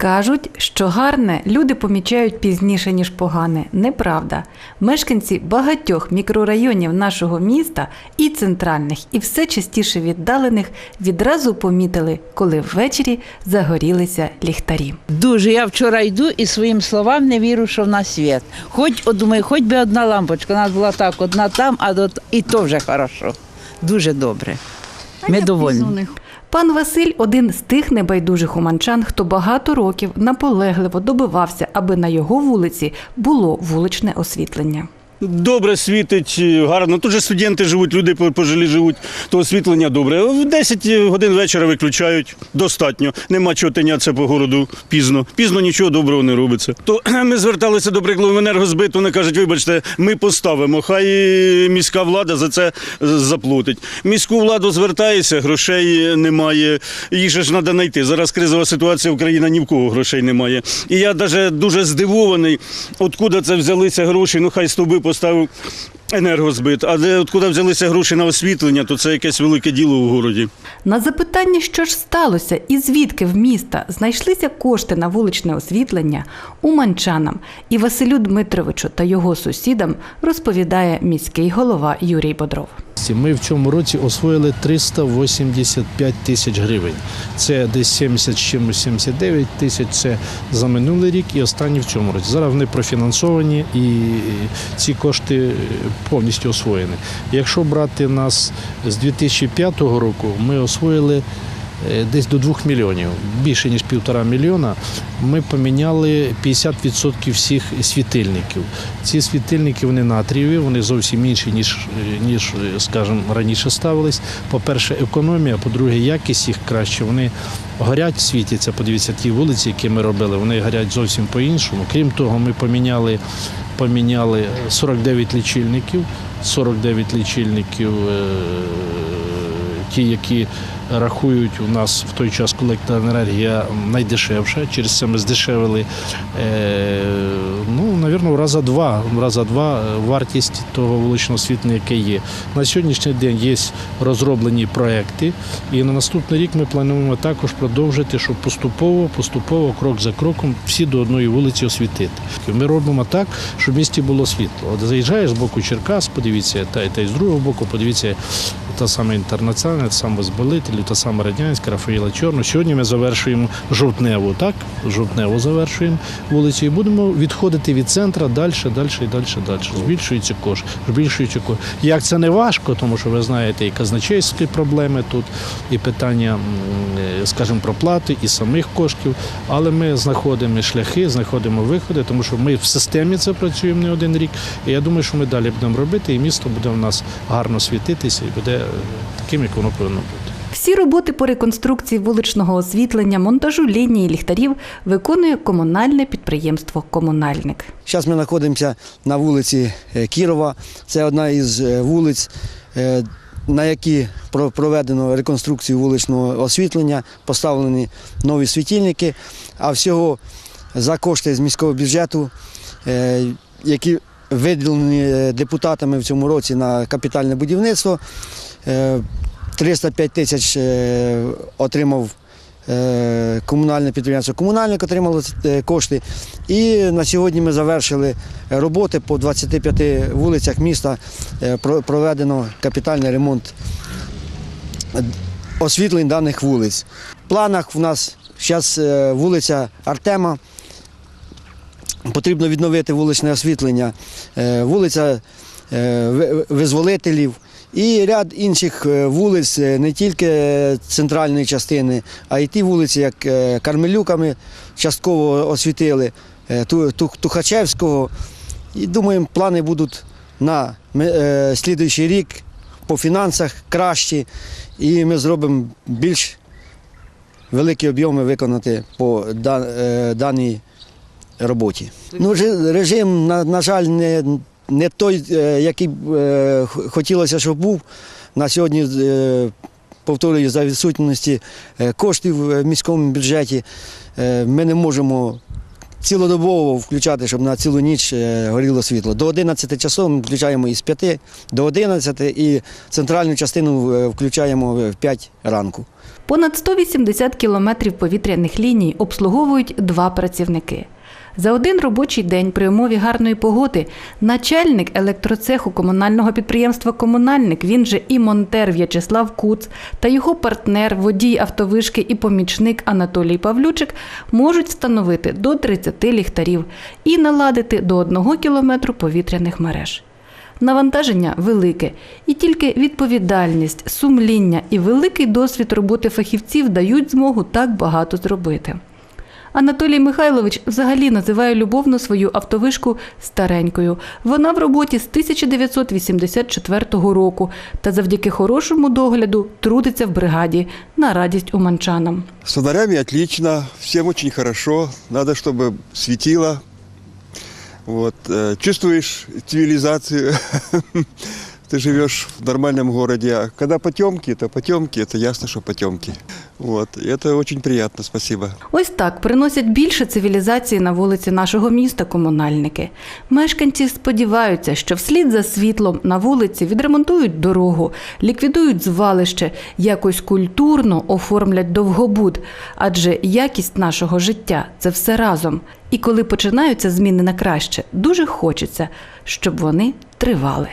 Кажуть, що гарне люди помічають пізніше, ніж погане. Неправда. Мешканці багатьох мікрорайонів нашого міста, і центральних, і все частіше віддалених, відразу помітили, коли ввечері загорілися ліхтарі. Дуже. Я вчора йду і своїм словам не вірю, що в нас світ. Хоч, думаю, хоч би одна лампочка. У нас була так, одна там, а до... і то вже хорошо. Дуже добре. Ми довольні. Пан Василь один з тих небайдужих уманчан, хто багато років наполегливо добивався, аби на його вулиці було вуличне освітлення. Добре світить, гарно. Тут же студенти живуть, люди пожилі живуть, то освітлення добре. В 10 годин вечора виключають достатньо. Нема чого тинятися по городу пізно. Пізно нічого доброго не робиться. То ми зверталися до прикладу в енергозбит, вони кажуть, вибачте, ми поставимо. Хай міська влада за це заплатить. Міську владу звертається, грошей немає. Їх же ж треба знайти. Зараз кризова ситуація, Україна ні в кого грошей немає. І я навіть дуже здивований, откуда це взялися гроші. Ну хай стовби поставив енергозбит. А де откуда взялися гроші на освітлення, то це якесь велике діло у городі. На запитання, що ж сталося і звідки в міста знайшлися кошти на вуличне освітлення, уманчанам і Василю Дмитровичу та його сусідам розповідає міський голова Юрій Бодров. Ми в цьому році освоїли 385 тисяч гривень. Це десь 70 з чимось 79 тисяч. Це за минулий рік і останні в цьому році. Зараз вони профінансовані і ці кошти повністю освоєні. Якщо брати нас з 2005 року, ми освоїли е, десь до 2 мільйонів, більше ніж півтора мільйона. Ми поміняли 50% всіх світильників. Ці світильники вони натрієві, вони зовсім інші, ніж, ніж скажімо, раніше ставились. По-перше, економія, по-друге, якість їх краще. Вони горять, світяться. Подивіться, ті вулиці, які ми робили, вони горять зовсім по-іншому. Крім того, ми поміняли, поміняли 49 лічильників, 49 лічильників. е, Ті, які рахують у нас в той час, коли електроенергія найдешевша. Через це ми здешевили е, ну, навірно, в раза два, в раза два вартість того вуличного освітлення, яке є. На сьогоднішній день є розроблені проекти, і на наступний рік ми плануємо також продовжити, щоб поступово, поступово, крок за кроком, всі до одної вулиці освітити. Ми робимо так, щоб в місті було світло. От заїжджаєш з боку Черкас, подивіться, та, та й з другого боку, подивіться, та сама інтернаціональна, та сама Збелитель, та сама Радянська, Рафаїла Чорну. Сьогодні ми завершуємо жовтневу, так? Жовтневу завершуємо вулицю і будемо відходити від центра далі, далі і далі, далі. Збільшується кошт, збільшується кошт. Як це не важко, тому що ви знаєте, і казначейські проблеми тут, і питання, е, скажімо, проплати, і самих коштів. Але ми знаходимо шляхи, знаходимо виходи, тому що ми в системі це працюємо не один рік. І я думаю, що ми далі будемо робити, і місто буде в нас гарно світитися і буде таким, як воно повинно бути. Всі роботи по реконструкції вуличного освітлення, монтажу лінії ліхтарів виконує комунальне підприємство Комунальник. Зараз ми знаходимося на вулиці е, Кірова. Це одна із е, вулиць, е, на які про- проведено реконструкцію вуличного освітлення, поставлені нові світильники. А всього за кошти з міського бюджету, які виділені е, депутатами в цьому році на капітальне будівництво, е, 305 тисяч е, отримав е, комунальне підприємство комунальник отримало е, кошти. І на сьогодні ми завершили роботи по 25 вулицях міста. Е, Проведено капітальний ремонт е, освітлень даних вулиць. В планах в нас зараз вулиця Артема. Потрібно відновити вуличне освітлення, е, вулиця е, Визволителів і ряд інших е, вулиць, не тільки центральної частини, а й ті вулиці, як Кармелюками частково освітили, Ту- Ту- Тухачевського. І думаємо, плани будуть на слідуючий рік по фінансах кращі, і ми зробимо більш великі об'єми виконати по даній роботі. Ну, режим, на, на жаль, не, не той, е, який е, хотілося, щоб був. На сьогодні, е, повторюю, за відсутності е, коштів в міському бюджеті е, ми не можемо цілодобово включати, щоб на цілу ніч е, горіло світло. До 11 часов ми включаємо із 5 до 11 і центральну частину включаємо в 5 ранку. Понад 180 кілометрів повітряних ліній обслуговують два працівники. За один робочий день при умові гарної погоди начальник електроцеху комунального підприємства Комунальник, він же і монтер В'ячеслав Куц та його партнер, водій автовишки і помічник Анатолій Павлючик можуть встановити до 30 ліхтарів і наладити до 1 кілометру повітряних мереж. Навантаження велике, і тільки відповідальність, сумління і великий досвід роботи фахівців дають змогу так багато зробити. Анатолій Михайлович взагалі називає любовно свою автовишку старенькою. Вона в роботі з 1984 року та завдяки хорошому догляду трудиться в бригаді на радість уманчанам. С фонарями отлично, всем очень хорошо. Надо, чтобы светило. Вот. э, Чувствуешь цивилизацию. Ты живешь в нормальном городе. А когда потемки, то потемки, это ясно, что потемки. Вот. И это очень приятно, спасибо. Ось так приносять більше цивілізації на вулиці нашого міста комунальники. Мешканці сподіваються, що вслід за світлом на вулиці відремонтують дорогу, ліквідують звалище, якось культурно оформлять довгобуд, адже якість нашого життя це все разом. І коли починаються зміни на краще, дуже хочеться, щоб вони тривали.